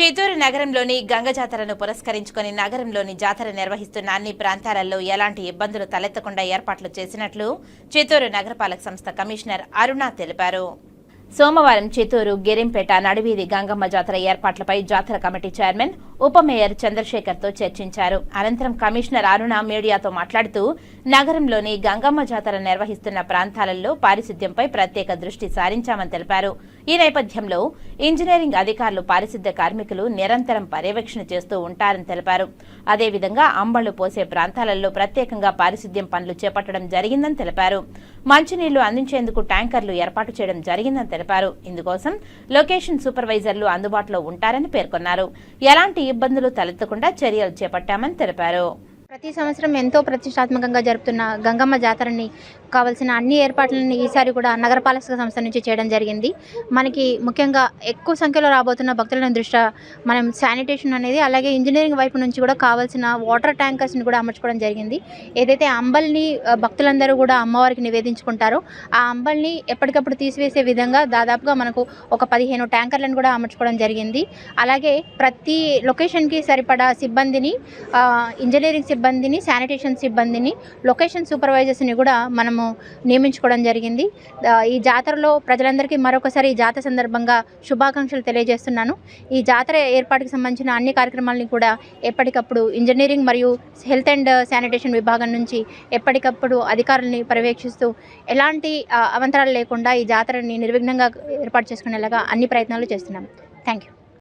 చిత్తూరు నగరంలోని గంగ జాతరను పురస్కరించుకుని నగరంలోని జాతర నిర్వహిస్తున్న అన్ని ప్రాంతాలలో ఎలాంటి ఇబ్బందులు తలెత్తకుండా ఏర్పాట్లు చేసినట్లు చిత్తూరు నగరపాలక సంస్థ కమిషనర్ అరుణ తెలిపారు. సోమవారం చిత్తూరు గిరింపేట నడివీధి గంగమ్మ జాతర ఏర్పాట్లపై జాతర కమిటీ చైర్మన్ ఉప మేయర్ చంద్రశేఖర్తో చర్చించారు. అనంతరం కమిషనర్ అరుణ మీడియాతో మాట్లాడుతూ నగరంలోని గంగమ్మ జాతర నిర్వహిస్తున్న ప్రాంతాలలో పారిశుద్ధ్యంపై ప్రత్యేక దృష్టి సారించామని తెలిపారు. ఈ నేపథ్యంలో ఇంజనీరింగ్ అధికారులు పారిశుద్ధ్య కార్మికులు నిరంతరం పర్యవేక్షణ చేస్తూ ఉంటారని తెలిపారు. అదేవిధంగా అంబళ్ళు పోసే ప్రాంతాలలో ప్రత్యేకంగా పారిశుద్ధ్యం పనులు చేపట్టడం జరిగిందని తెలిపారు. మంచినీళ్ళు అందించేందుకు ట్యాంకర్లు ఏర్పాటు చేయడం జరిగిందని తెలిపారు. ఇందుకోసం లొకేషన్ సూపర్వైజర్లు అందుబాటులో ఉంటారని పేర్కొన్నారు. ఎలాంటి ఇబ్బందులు తలెత్తకుండా చర్యలు చేపట్టామని తెలిపారు. ప్రతి సంవత్సరం ఎంతో ప్రతిష్టాత్మకంగా జరుపుతున్న గంగమ్మ జాతరని కావాల్సిన అన్ని ఏర్పాట్లని ఈసారి కూడా నగరపాలక సంస్థ నుంచి చేయడం జరిగింది. మనకి ముఖ్యంగా ఎక్కువ సంఖ్యలో రాబోతున్న భక్తులను దృష్ట్యా మనం శానిటేషన్ అనేది అలాగే ఇంజనీరింగ్ వైపు నుంచి కూడా కావాల్సిన వాటర్ ట్యాంకర్స్ని కూడా అమర్చుకోవడం జరిగింది. ఏదైతే అంబల్ని భక్తులందరూ కూడా అమ్మవారికి నివేదించుకుంటారో ఆ అంబల్ని ఎప్పటికప్పుడు తీసివేసే విధంగా దాదాపుగా మనకు ఒక పదిహేను ట్యాంకర్లను కూడా అమర్చుకోవడం జరిగింది. అలాగే ప్రతి లొకేషన్కి సరిపడా సిబ్బందిని ఇంజనీరింగ్ ఇంజనీరింగ్ సిబ్బందిని శానిటేషన్ సిబ్బందిని లొకేషన్ సూపర్వైజర్స్ని కూడా మనము నియమించుకోవడం జరిగింది. ఈ జాతరలో ప్రజలందరికీ మరొకసారి ఈ జాతర సందర్భంగా శుభాకాంక్షలు తెలియజేస్తున్నాను. ఈ జాతర ఏర్పాటుకు సంబంధించిన అన్ని కార్యక్రమాలని కూడా ఎప్పటికప్పుడు ఇంజనీరింగ్ మరియు హెల్త్ అండ్ శానిటేషన్ విభాగం నుంచి ఎప్పటికప్పుడు అధికారులని పర్యవేక్షిస్తూ ఎలాంటి అవంతరాలు లేకుండా ఈ జాతరని నిర్విఘ్నంగా ఏర్పాటు చేసుకునేలాగా అన్ని ప్రయత్నాలు చేస్తున్నాం. Thank you